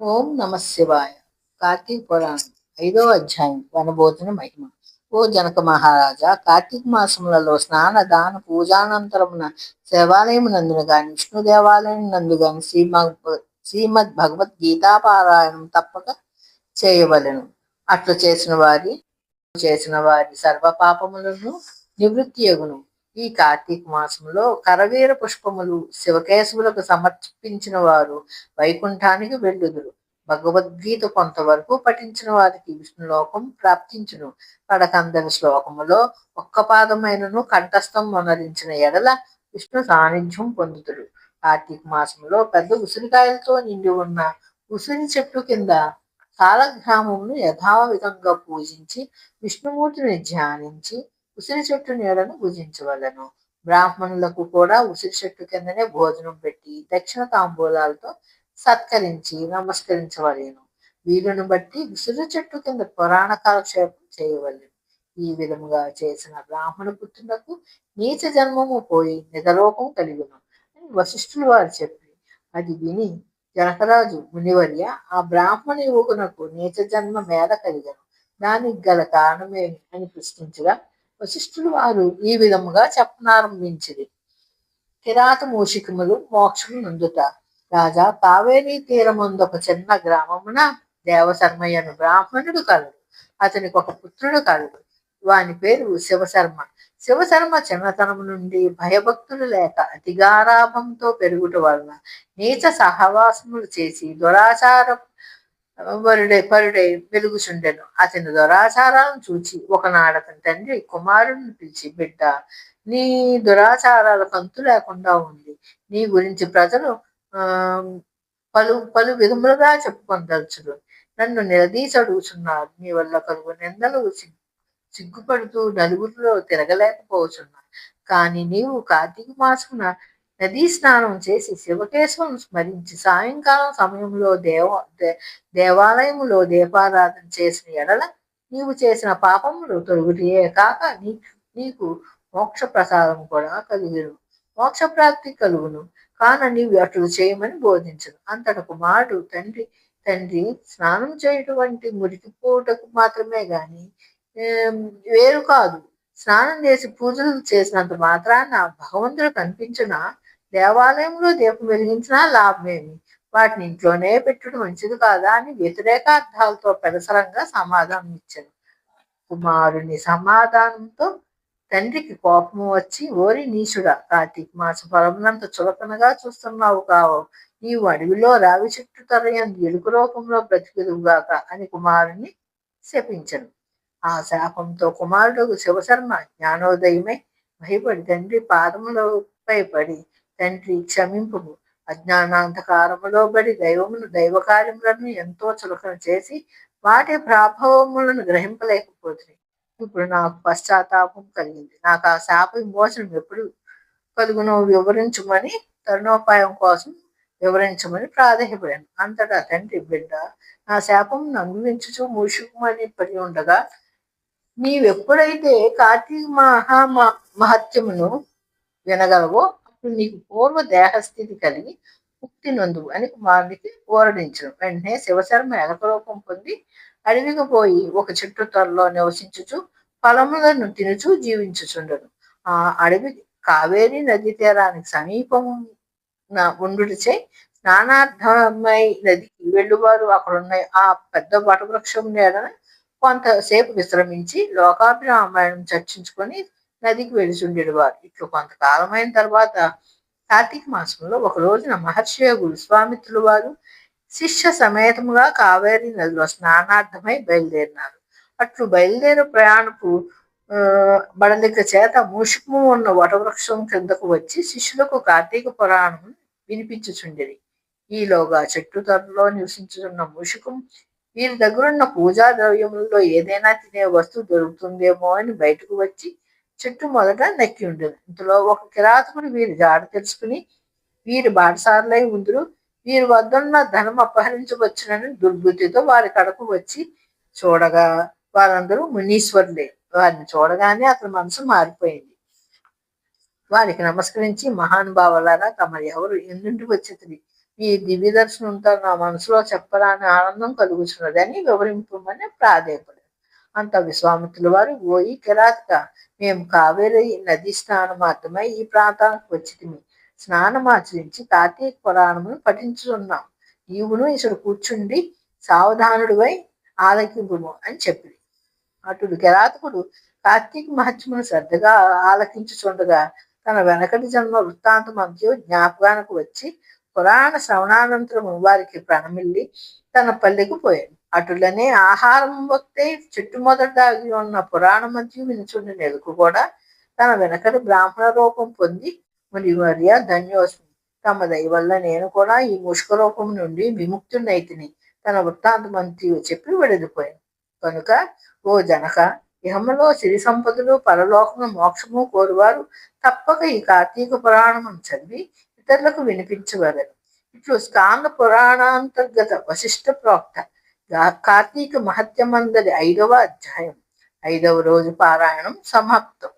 ఓం నమ శివాయ. కార్తీక పురాణం ఐదో అధ్యాయం వనబోతుని మహిమ. ఓ జనక మహారాజా కార్తీక మాసములలో స్నాన దాన పూజానంతరమున శివాలయమునందును గాని విష్ణు దేవాలయం నందు గాని శ్రీమద్ శ్రీమద్ భగవద్గీతా పారాయణం తప్పక చేయవలెను. అట్లు చేసిన వారి చేసిన వారి సర్వ పాపములను నివృత్తి యగును ఈ కార్తీక మాసంలో కరవీర పుష్పములు శివకేశవులకు సమర్పించిన వారు వైకుంఠానికి వెళ్ళుదురు. భగవద్గీత కొంతవరకు పఠించిన వారికి విష్ణులోకం ప్రాప్తించును. పడకందని శ్లోకములో ఒక్క పాదమైనను కంఠస్థం మొనరించిన ఎడల విష్ణు సాన్నిధ్యం పొందుతుడు కార్తీక మాసంలో పెద్ద ఉసిరికాయలతో నిండి ఉన్న ఉసిరి చెట్టు కింద సాలగ్రామమును యథావిధంగా పూజించి విష్ణుమూర్తిని ధ్యానించి ఉసిరి చెట్టు నీడను భుజించవలను బ్రాహ్మణులకు కూడా ఉసిరి చెట్టు కిందనే భోజనం పెట్టి దక్షిణ తాంబూలాలతో సత్కరించి నమస్కరించవలేను. వీరుని బట్టి ఉసిరి చెట్టు కింద పురాణ కాలక్షేపం చేయవలను. ఈ విధముగా చేసిన బ్రాహ్మణ పుత్రులకు నీచ జన్మము పోయి నిజలోకం కలిగును అని వశిష్ఠులు వారు చెప్పి అది విని జనకరాజు మునివర్య ఆ బ్రాహ్మణ యువకునకు నీచ జన్మ మేధ కలిగను. దానికి గల కారణమేమి? అని ప్రశ్నించగా వశిష్ఠులు వారు ఈ విధముగా చెప్పనారంభించింది కిరాత మూషికములు మోక్షము నందుట. రాజా కావేరీ తీరముందు ఒక చిన్న గ్రామమున దేవశర్మయ్యను బ్రాహ్మణుడు కలడు. అతనికి ఒక పుత్రుడు కలడు. వాని పేరు శివశర్మ. శివశర్మ చిన్నతనం నుండి భయభక్తులు లేక అతిగారాభంతో పెరుగుట వలన నీచ సహవాసములు చేసి దురాచార వరుడే పరుడై వెలుగుచుండెను. అతని దురాచారాలను చూచి ఒకనాడు అతని తండ్రి కుమారుడిని పిలిచి బిడ్డ నీ దురాచారాల కంతు లేకుండా ఉంది. నీ గురించి ప్రజలు పలు పలు విధములుగా చెప్పుకొనదలుచుడు నన్ను నిలదీసి అడుగుచున్నారు. నీ వల్ల కలుగు నిందలు సిగ్గుపడుతూ నలుగురిలో తిరగలేకపోతున్నా కానీ నీవు కార్తీక మాసమున నదీ స్నానం చేసి శివకేశవం స్మరించి సాయంకాలం సమయంలో దేవ దేవాలయములో దీపారాధన చేసిన ఎడల నీవు చేసిన పాపములు తొలుగుటియే కాక నీ నీకు మోక్ష ప్రసాదం కూడా కలుగును మోక్ష ప్రాప్తి కలుగును. కాన నీవు అట్లు చేయమని బోధించను. అంతట కుమారుడు తండ్రి తండ్రి స్నానం చేయటువంటి మురికి పూటకు మాత్రమే గాని వేరు కాదు. స్నానం చేసి పూజలు చేసినంత మాత్రాన భగవంతుడు కనిపించిన దేవాలయంలో దీపం వెలిగించినా లాభమేమి? వాటిని ఇంట్లోనే పెట్టడం మంచిది కాదా అని వ్యతిరేకార్థాలతో పెరసరంగా సమాధానం ఇచ్చాను కుమారుని సమాధానంతో తండ్రికి కోపము వచ్చి ఓరి నీచుడా కార్తీక మాస ఫలమునంత చులకనగా చూస్తున్నావు కావు. నీవు అడవిలో రావి చెట్టు తరయం ఎలుగు రూపంలో బ్రతికెదుగాక అని కుమారుని శపించను. ఆ శాపంతో కుమారుడు శివశర్మ జ్ఞానోదయమై భయపడి తండ్రి పాదములపై పడి తండ్రి క్షమింపు అజ్ఞానాంధకారములో పడి దైవమును దైవకార్యములను ఎంతో చులకన చేసి వాటి ప్రాభవములను గ్రహింపలేకపోతుంది ఇప్పుడు నాకు పశ్చాత్తాపం కలిగింది నాకు ఆ శాప విమోచనం ఎప్పుడు కలుగునో వివరించమని తరుణోపాయం కోసం వివరించమని ప్రాధాన్యపడాను అంతటా తండ్రి బిడ్డ నా శాపం అనుభవించుచు మూషుకుమని పడి ఉండగా నీవెప్పుడైతే కార్తీక మహా మహత్యమును వినగలవో అప్పుడు నీకు పూర్వ దేహస్థితి కలిగి ముక్తి నందు అని కుమారుడికి ఓరడించను. వెంటనే శివశర్మ ఎలకలోకం పొంది అడవికి పోయి ఒక చెట్టు త్వరలో నివసించుచు ఫలములను తినుచు జీవించుచుండను. ఆ అడవి కావేరీ నది తీరానికి సమీపం ఉండుటచే స్నానార్థమై నదికి వెళ్ళువారు అక్కడున్న ఆ పెద్ద వటవృక్షం నేడన కొంతసేపు విశ్రమించి లోకాభిరామాయణం చర్చించుకొని నదికి వెళుచుండేవారు ఇట్లు కొంతకాలమైన తర్వాత కార్తీక మాసంలో ఒక రోజున మహర్షి గురుస్వామిత్రులు వారు శిష్య సమేతముగా కావేరీ నదిలో స్నానార్థమై బయలుదేరినారు. అట్లు బయలుదేరి ప్రయాణపు బడలిక చేత మూషికము ఉన్న వటవృక్షం క్రిందకు వచ్చి శిష్యులకు కార్తీక పురాణం వినిపించుచుండేది ఈలోగా చెట్టు తరలో నివసించుతున్న మూషికం వీరి దగ్గరున్న పూజా ద్రవ్యములలో ఏదైనా తినే వస్తువు దొరుకుతుందేమో అని బయటకు వచ్చి చెట్టు మొదట నక్కి ఉండేది. ఇంతలో ఒక కిరాతకుడు వీరి జాడ తెలుసుకుని వీరి బాటసారులై ఉందరు. వీరి వద్దన్న ధనం అపహరించవచ్చునని దుర్బుద్ధితో వారి కడకు వచ్చి చూడగా వారందరూ మునీశ్వరులే. వారిని చూడగానే అతని మనసు మారిపోయింది. వారికి నమస్కరించి మహానుభావులారా తమరు ఎవరు ఎందుంటి వచ్చేది ఈ దివ్య దర్శనంతో నా మనసులో చెప్పరాని ఆనందం కలుగుతున్నదని వివరింపమని ప్రాధేయపడి అంత విశ్వామిత్రుల వారు ఓయి కిరాతక మేము కావేరి నది స్నానమాత్రమై ఈ ప్రాంతానికి వచ్చి స్నానమాచరించి కార్తీక పురాణమును పఠించున్నాం నీవును ఇక్కడ కూర్చుండి సావధానుడివై ఆలకింపుము అని చెప్పింది అటుడు కిరాతకుడు కార్తీక మహత్యమును శ్రద్ధగా ఆలకించుచుండగా తన వెనకటి జన్మ వృత్తాంతం అంత్యో జ్ఞాపకానికి వచ్చి పురాణ శ్రవణానంతరము వారికి ప్రణమిల్లి తన పల్లెకు పోయాడు. అటులనే ఆహారం వస్తే చెట్టు మొదట దాగి ఉన్న పురాణ మధ్య వినుచుండి నెలకు కూడా తన వెనకటి బ్రాహ్మణ రూపం పొంది మరి వర్య ధన్యోస్మి. తమ దయ వల్ల నేను కూడా ఈ ముష్క రూపం నుండి విముక్తునైతిని తన వృత్తాంతమంతి చెప్పి విడదిపోయాను కనుక ఓ జనక ఇహములో సిరి సంపదలు పరలోకము మోక్షము కోరువారు తప్పక ఈ కార్తీక పురాణమును చదివి ఇతరులకు వినిపించవలను ఇట్లు స్కాంద పురాణాంతర్గత వశిష్ట ప్రోక్త కార్తీక మహత్యమందరి ఐదవ అధ్యాయం. ఐదవ రోజు పారాయణం సమాప్తం.